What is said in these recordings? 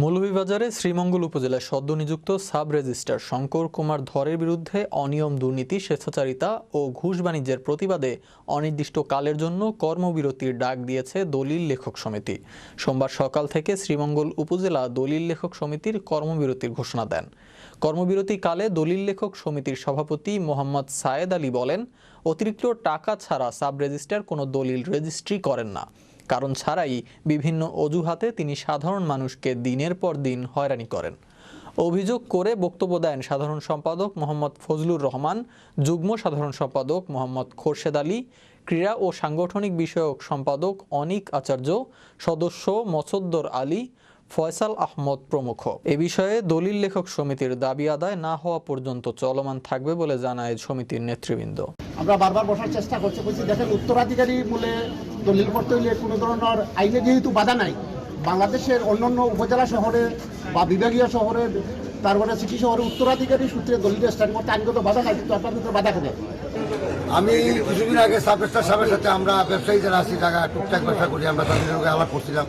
মৌলভীবাজারে শ্রীমঙ্গল উপজেলায় সদ্য নিযুক্ত সাব রেজিস্ট্রার শঙ্কর কুমার ধরের বিরুদ্ধে অনিয়ম দুর্নীতি, স্বেচ্ছাচারিতা ও ঘুষ বাণিজ্যের প্রতিবাদে অনির্দিষ্টকালের জন্য কর্মবিরতির ডাক দিয়েছে দলিল লেখক সমিতি। সোমবার সকাল থেকে শ্রীমঙ্গল উপজেলা দলিল লেখক সমিতির কর্মবিরতির ঘোষণা দেন। কর্মবিরতিকালে দলিল লেখক সমিতির সভাপতি মোহাম্মদ সায়েদ আলী বলেন, অতিরিক্ত টাকা ছাড়া সাব রেজিস্ট্রার কোনো দলিল রেজিস্ট্রি করেন না। কারণ ছাড়াই বিভিন্ন অজুহাতে তিনি সাধারণ মানুষকে দিনের পর দিন হয়রানি করেন। অভিযোগ করে বক্তব্য দেন সাধারণ সম্পাদক মোহাম্মদ ফজলুর রহমান, যুগ্ম সাধারণ সম্পাদক মোহাম্মদ খোরশেদ আলী, ক্রীড়া ও সাংগঠনিক বিষয়ক সম্পাদক অনিক আচার্য, সদস্য মসদ্দর আলী, ফয়সাল আহমদ প্রমুখ। এ বিষয়ে দলিল লেখক সমিতির দাবি আদায় না হওয়া পর্যন্ত চলমান থাকবে বলে জানায় সমিতির নেতৃবৃন্দ। আমরা বারবার বসার চেষ্টা করছি, বলছি দেখেন উত্তরাধিকারী বলে দলিল করতে হইলে কোনো ধরনের আইনে যেহেতু বাধা নাই বাংলাদেশের অন্যান্য উপজেলা শহরে বা বিভাগীয় শহরে তারপরে সিটি শহরে উত্তরাধিকারী সূত্রে দলিল স্টার্ট করতে আইনগত বাধা নাই কিন্তু আপনাদের তো বাধা খেলে আমি কিছুদিন আগে সাবরেস্টার সাহেবের সাথে আমরা ব্যবসায়ী যারা আছি টাকা টুকটাক ব্যবসা করি আমরা তাদের সঙ্গে আলাপ করছিলাম।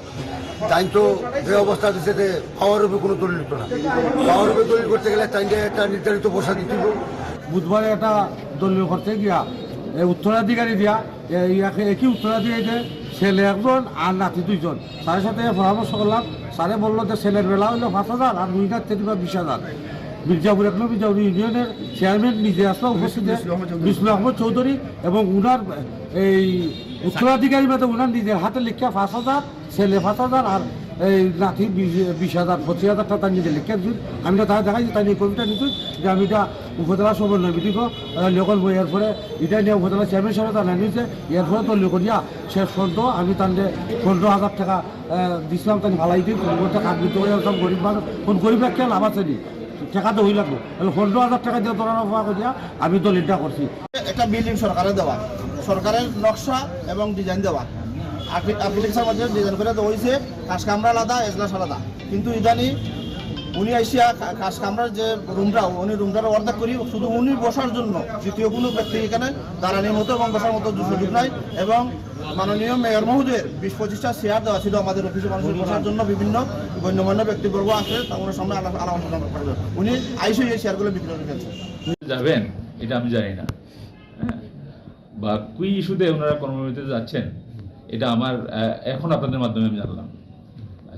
তাই তো যে অবস্থা দিচ্ছে যে পাওয়ার উপরে কোনো দলিল হতো না। পাওয়ার উপরে দলিল করতে গেলে তাইলে একটা নির্ধারিত বসা দিতে। বুধবারে একটা দলীয় করতে গিয়া এই উত্তরাধিকারী দিয়া ইয়াকে একই উত্তরাধিকারীতে ছেলে একজন আর নাতি দুইজন। স্যারের সাথে পরামর্শ করলাম স্যারে বলল যে ছেলের বেলা হইল পাঁচ হাজার আর লাখ থেকে বিশ হাজার মির্জাপুর এক মির্জাপুর ইউনিয়নের চেয়ারম্যান নিজে আসলো উপস্থিত বিষ্ণু আহমদ চৌধুরী এবং উনার এই উত্তরাধিকারী মতো উনার নিজের হাতে লিখিয়া পাঁচ হাজার ছেলে পাঁচ হাজার আর, এই নাতি বিশ- হাজার পঁচিশ হাজার টাকা নিজে লিখিয়া দিন আমি তো তাই দেখাই তাই নিয়ে কবিতা নিচ্ছি যে আমি এটা উপজেলা সমন্বয় মিটিং লোকাল বই এর পরে এটা নিয়ে উপজেলা চেয়ারম্যান সাহেব তারা নিয়েছে এর পরে তো লোক দিয়া শেষ পর্যন্ত আমি তাদের পনেরো হাজার টাকা দিছিলাম তাই ভালাই দিই কাজ দিতে হয়ে সব গরিব মানুষ কোন গরিব একটা লাভ আছে নি? টাকা তো হই লাগবে। তাহলে পনেরো হাজার টাকা দিয়ে তোরা দিয়া আমি তো দলিলটা করছি। একটা বিল্ডিং সরকারের দেওয়া। সরকারের নকশা এবং ডিজাইন দেওয়া। আর্কিটেকচার মধ্যে ডিজাইন করে দেওয়া হয়েছে কাজ কামরা আলাদা, এজলাস আলাদা। কিন্তু ইদানি উনি আইসিয়া কাজ কামরার যে রুমটা, উনি রুমটার অর্ধেক করি, শুধু উনি বসার জন্য দ্বিতীয় কোনো ব্যক্তি এখানে দাঁড়ানোর মতো এবং বসার মতো সুযোগ নাই। এবং মাননীয় মেয়র মহোদয়ের বিশ পঁচিশটা চেয়ার দেওয়া ছিল আমাদের অফিসে মানুষের বসার জন্য বিভিন্ন গণ্যমান্য ব্যক্তিবর্গ আছে তাদের সামনে আলোচনা করবে উনি আইসিও এই চেয়ারগুলো বিক্রি করে ফেলছে যাবেন? এটা আমি জানি না। হ্যাঁ? বা কুই ইস্যুতে ওনারা কর্মবিরতিতে যাচ্ছেন? এটা আমার এখন আপনাদের মাধ্যমে আমি জানলাম।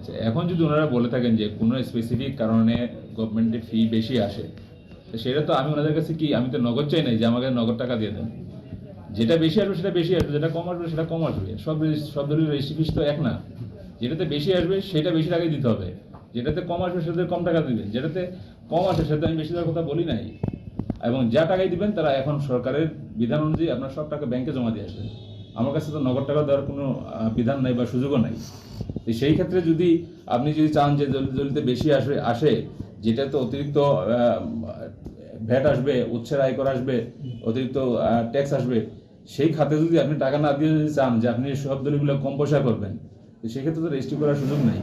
আচ্ছা এখন যদি ওনারা বলে থাকেন যে কোনো স্পেসিফিক কারণে গভর্নমেন্টের ফি বেশি আসে, তো সেটা তো আমি ওনাদের কাছে কি, আমি তো নগদ চাই নাই যে আমাকে নগদ টাকা দিয়ে দেন। যেটা বেশি আসবে সেটা বেশি আসবে, যেটা কম আসবে সেটা কম আসবে। সব সব ধরনের রেজিস্ট্রি ফিস তো এক না। যেটাতে বেশি আসবে সেটা বেশি টাকাই দিতে হবে। যেটাতে কম আসবে সেটাতে কম টাকা দিবেন যেটাতে কম আসে সেটাতে আমি বেশি দেওয়ার কথা বলি নাই। এবং যা টাকাই দিবেন তারা এখন সরকারের বিধান অনুযায়ী আপনার সব টাকা ব্যাংকে জমা দিয়ে আসবেন আমার কাছে তো নগদ টাকা দেওয়ার কোনো বিধান নাই বা সুযোগও নাই। সেই ক্ষেত্রে যদি আপনি যদি চান যে জল- জলিতে বেশি আসে যেটা তো অতিরিক্ত ভ্যাট আসবে, উচ্ছের আয়কর আসবে, অতিরিক্ত ট্যাক্স আসবে, সেই খাতে যদি আপনি টাকা না দিয়ে যদি চান যে আপনি সব দলিগুলো কম পয়সা করবেন, তো সেক্ষেত্রে তো রেজিস্ট্রি করার সুযোগ নেই।